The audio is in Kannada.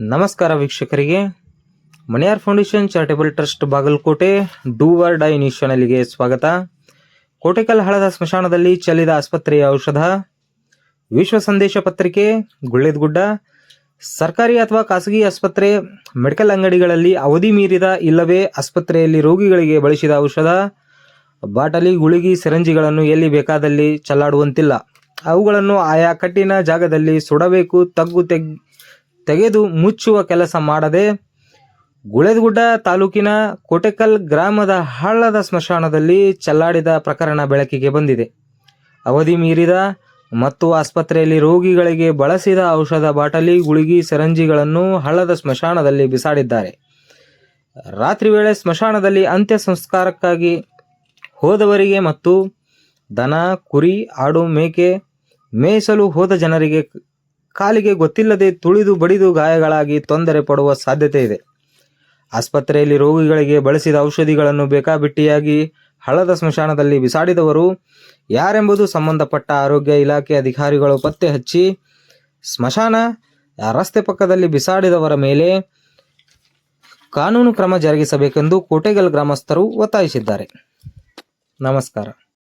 ನಮಸ್ಕಾರ ವೀಕ್ಷಕರಿಗೆ. Maniyar foundation charitable trust Bagalkote do or die news ಚಾನೆಲ್ಗೆ ಸ್ವಾಗತ. ಕೋಟೆಕಲ್ ಹಳದ ಸ್ಮಶಾನದಲ್ಲಿ ಚೆಲ್ಲಿದ ಆಸ್ಪತ್ರೆಯ ಔಷಧ. ವಿಶ್ವ ಸಂದೇಶ ಪತ್ರಿಕೆ, ಗುಳ್ಳೆದಗುಡ್ಡ. ಸರ್ಕಾರಿ ಅಥವಾ ಖಾಸಗಿ ಆಸ್ಪತ್ರೆ, ಮೆಡಿಕಲ್ ಅಂಗಡಿಗಳಲ್ಲಿ ಅವಧಿ ಮೀರಿದ ಇಲ್ಲವೇ ಆಸ್ಪತ್ರೆಯಲ್ಲಿ ರೋಗಿಗಳಿಗೆ ಬಳಸಿದ ಔಷಧ. ಬಾಟಲಿ, ಗುಳಿಗಿ, ಸಿರಂಜಿಗಳನ್ನು ಎಲ್ಲಿ ಬೇಕಾದಲ್ಲಿ ಚಲ್ಲಾಡುವಂತಿಲ್ಲ. ಅವುಗಳನ್ನು ಆಯಾ ಕಟ್ಟಿನ ಜಾಗದಲ್ಲಿ ಸುಡಬೇಕು, ತಗ್ಗು ತೆಗ್ ತೆಗೆದು ಮುಚ್ಚುವ ಕೆಲಸ ಮಾಡದೆ ಗುಳೆದಗುಡ್ಡ ತಾಲೂಕಿನ ಕೋಟೆಕಲ್ ಗ್ರಾಮದ ಹಳ್ಳದ ಸ್ಮಶಾನದಲ್ಲಿ ಚಲ್ಲಾಡಿದ ಪ್ರಕರಣ ಬೆಳಕಿಗೆ ಬಂದಿದೆ. ಅವಧಿ ಮೀರಿದ ಮತ್ತು ಆಸ್ಪತ್ರೆಯಲ್ಲಿ ರೋಗಿಗಳಿಗೆ ಬಳಸಿದ ಔಷಧ ಬಾಟಲಿ, ಗುಳಿಗಿ, ಸಿರಂಜಿಗಳನ್ನು ಹಳ್ಳದ ಸ್ಮಶಾನದಲ್ಲಿ ಬಿಸಾಡಿದ್ದಾರೆ. ರಾತ್ರಿ ವೇಳೆ ಸ್ಮಶಾನದಲ್ಲಿ ಅಂತ್ಯ ಸಂಸ್ಕಾರಕ್ಕಾಗಿ ಹೋದವರಿಗೆ ಮತ್ತು ದನ, ಕುರಿ, ಆಡು, ಮೇಕೆ ಮೇಯಿಸಲು ಹೋದ ಜನರಿಗೆ ಕಾಲಿಗೆ ಗೊತ್ತಿಲ್ಲದೆ ತುಳಿದು ಬಡಿದು ಗಾಯಗಳಾಗಿ ತೊಂದರೆ ಪಡುವ ಸಾಧ್ಯತೆ ಇದೆ. ಆಸ್ಪತ್ರೆಯಲ್ಲಿ ರೋಗಿಗಳಿಗೆ ಬಳಸಿದ ಔಷಧಿಗಳನ್ನು ಬೇಕಾಬಿಟ್ಟಿಯಾಗಿ ಹಳದ ಸ್ಮಶಾನದಲ್ಲಿ ಬಿಸಾಡಿದವರು, ಯಾರೆಂಬುದು ಸಂಬಂಧಪಟ್ಟ ಆರೋಗ್ಯ ಇಲಾಖೆ ಅಧಿಕಾರಿಗಳು ಪತ್ತೆ ಹಚ್ಚಿ, ಸ್ಮಶಾನ ರಸ್ತೆ ಪಕ್ಕದಲ್ಲಿ ಬಿಸಾಡಿದವರ ಮೇಲೆ ಕಾನೂನು ಕ್ರಮ ಜರುಗಿಸಬೇಕೆಂದು ಕೋಟೆಗಲ್ ಗ್ರಾಮಸ್ಥರು ಒತ್ತಾಯಿಸಿದ್ದಾರೆ. ನಮಸ್ಕಾರ.